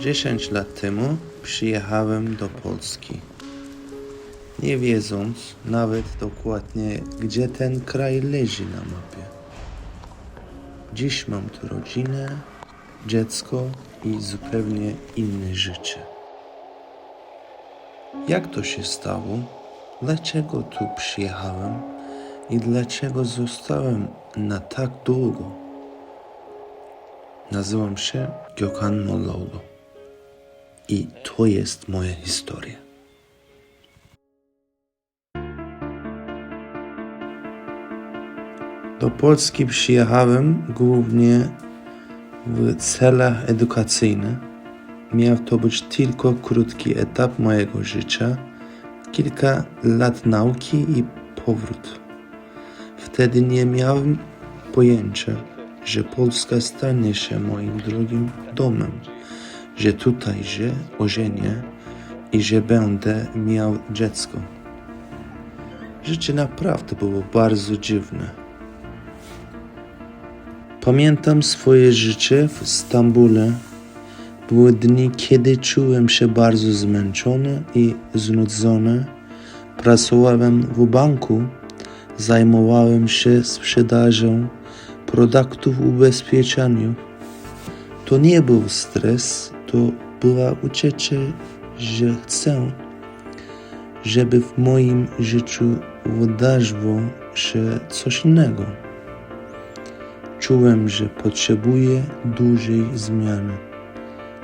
Dziesięć lat temu przyjechałem do Polski. Nie wiedząc nawet dokładnie, gdzie ten kraj leży na mapie. Dziś mam tu rodzinę, dziecko i zupełnie inne życie. Jak to się stało? Dlaczego tu przyjechałem i dlaczego zostałem na tak długo? Nazywam się Gökhan Mollaoğlu i to jest moja historia. Do Polski przyjechałem głównie w celach edukacyjnych. Miał to być tylko krótki etap mojego życia, kilka lat nauki i powrót. Wtedy nie miałem pojęcia, że Polska stanie się moim drugim domem, że tutaj się ożenię i że będę miał dziecko. Życie naprawdę było bardzo dziwne. Pamiętam swoje życie w Stambule. Były dni, kiedy czułem się bardzo zmęczony i znudzony. Pracowałem w banku, zajmowałem się sprzedażą produktów ubezpieczeniowych. To nie był stres, to była uczucie, że chcę, żeby w moim życiu wydarzyło się coś innego. Czułem, że potrzebuję dużej zmiany,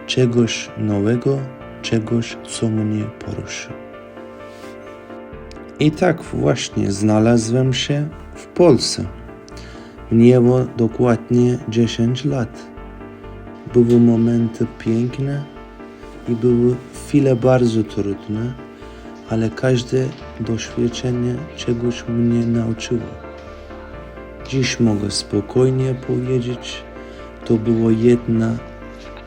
czegoś nowego, czegoś, co mnie poruszy. I tak właśnie znalazłem się w Polsce. Minęło dokładnie 10 lat. Były momenty piękne i były chwile bardzo trudne, ale każde doświadczenie czegoś mnie nauczyło. Dziś mogę spokojnie powiedzieć, to było jedna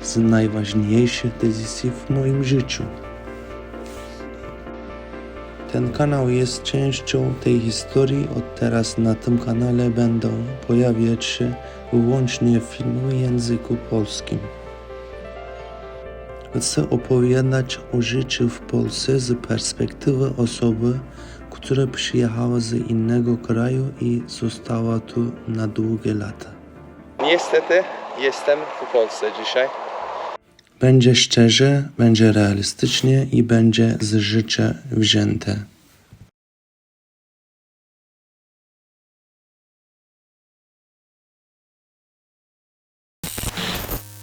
z najważniejszych decyzji w moim życiu. Ten kanał jest częścią tej historii. Od teraz na tym kanale będą pojawiać się wyłącznie filmy w języku polskim. Chcę opowiadać o życiu w Polsce z perspektywy osoby, która przyjechała z innego kraju i została tu na długie lata. Niestety jestem w Polsce dzisiaj. Będzie szczerze, będzie realistycznie i będzie z życia wzięte.